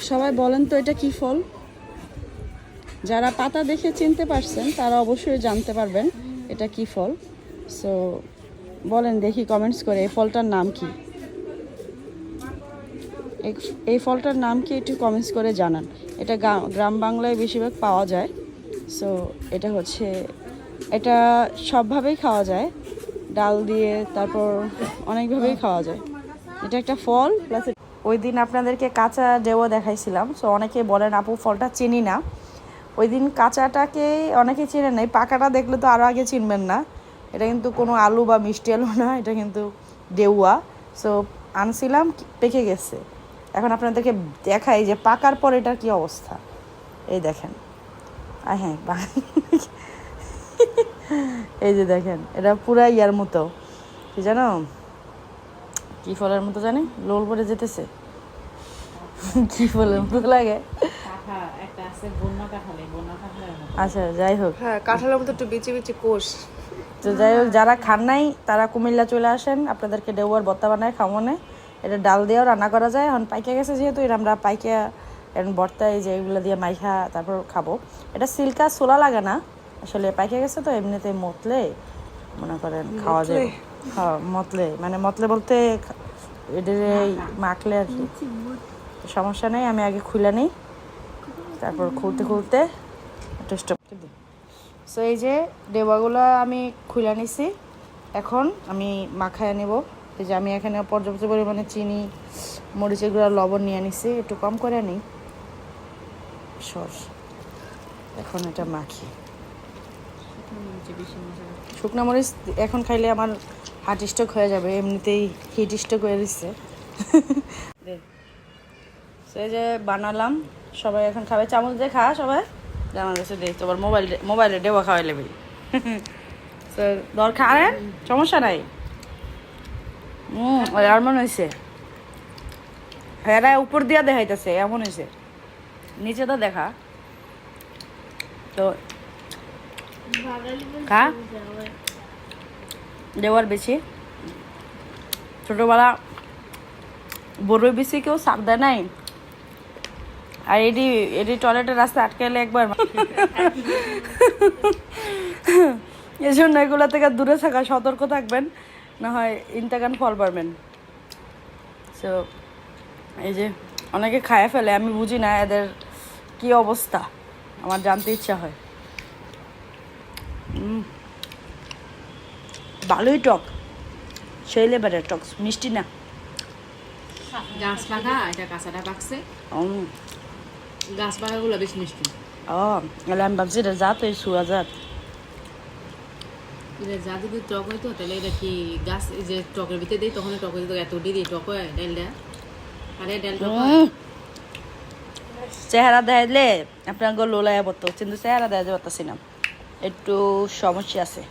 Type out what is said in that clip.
সবাই বলেন তো এটা কি ফল? যারা পাতা দেখে চিনতে পারছেন, তারা অবশ্যই জানতে পারবেন এটা কি ফল। সো বলেন দেখি কমেন্টস করে, এই ফলটার নাম কি? এই- ফলটার নাম কি একটু কমেন্টস করে জানান। এটা গ্রাম বাংলায় বেশিরভাগ পাওয়া যায়। সো এটা হচ্ছে, এটা সবভাবেই খাওয়া যায়। ডাল দিয়ে তারপর অনেকভাবেই খাওয়া যায়। এটা একটা ফল প্লাস ওই দিন আপনাদেরকে কাঁচা ডেও দেখাইছিলাম সো অনেকে বলেন, আপু, ফলটা চিনি না। ওই দিন কাঁচাটাকে অনেকে চেনে নাই, পাকাটা দেখলে তো আরও আগে চিনবেন না। এটা কিন্তু কোনো আলু বা মিষ্টি আলু না, এটা কিন্তু ডেউয়া। সো আনছিলাম, পেকে গেছে। এখন আপনাদেরকে দেখাই যে পাকার পর এটার কি অবস্থা। এই দেখেন। আর হ্যাঁ এই যে দেখেন, এটা পুরা ইয়ার মতো। কি জানো? কি ফলের মতো জানি? লোল পরে যেতেছে। কি ফলের মতো লাগে? আচ্ছা যাই হোক। হ্যাঁ কাঁঠালের মতো একটু বিচি বিচি কোষ। তো যাই হোক যারা খান নাই তারা কুমিল্লা চলে আসেন। আপনাদেরকে ডেউয়ার ভর্তা বানায় খামনে এটা ডাল দিয়েও রান্না করা যায়। এখন পাইকে গেছে যেহেতু এটা আমরা পাইকে এখন ভর্তা এই যে এগুলো দিয়ে মাইখা তারপর খাব। এটা সিল্কা সোলা লাগে না। আসলে পাইকে গেছে তো এমনিতে মতলে মনে করেন খাওয়া যায়। মতলে। মানে মতলে বলতে এদের এই মাখলে আর কি। সমস্যা নেই, আমি আগে খুলে নিই। তারপর খুলতে খুলতে একটু স্টপ সো এই যে ডেবাগুলো আমি খুলে নিছি। এখন আমি মাখায় নেব। এই যে আমি এখানে পর্যাপ্ত পরিমাণে চিনি, মরিচের গুঁড়া, লবণ নিয়ে নিছি। একটু কম করে নিই। সস। এখন এটা মাখি। শুকনো মরিচ এখন খাইলে আমার হার্ট স্ট্রোক হয়ে যাবে, এমনিতেই হিট স্ট্রোক হয়ে দিচ্ছে সে যে বানালাম, সবাই এখন খাবে। চামচ দিয়ে খা সবাই। আমার কাছে দেখ তোমার মোবাইল মোবাইলে দেওয়া খাওয়াই লেবে। তো দরকার সমস্যা নাই। হুম আর মনে হয়েছে হেরা উপর দিয়া দেখাইতেছে, এমন হয়েছে নিচে তো দেখা। তো দেওয়ার বেশি। ছোটোবেলা বড়ই বেশি কেউ সাপ দেয় নাই? আর এটি এটি টয়লেটের রাস্তা আটকাইলে একবার এই জন্য এগুলো থেকে দূরে থাকা, সতর্ক থাকবেন, না হয় ইন্তাকান ফল পারবেন। সো এই যে অনেকে খায় ফেলে, আমি বুঝি না এদের কি অবস্থা। আমার জানতে ইচ্ছা হয়। ভালোই টক। সেই লেবারের টক মিষ্টি না। গাছ পাকা এটা কাঁচাটা পাকছে গাছ পাকাগুলো বেশ মিষ্টি। ও তাহলে আমি ভাবছি এটা জাত এই সুয়া জাত। এটা যা যদি টক হইতো তাহলে এটা কি গাছ? যে টকের ভিতরে দিই তখন টক হইতো এত দিয়ে দিই টক হয় ডালটা। আরে ডাল টক চেহারা দেখাইলে আপনার লোলায় পড়তো কিন্তু চেহারা দেখাতে পারতেছি না। একটু সমস্যা আছে।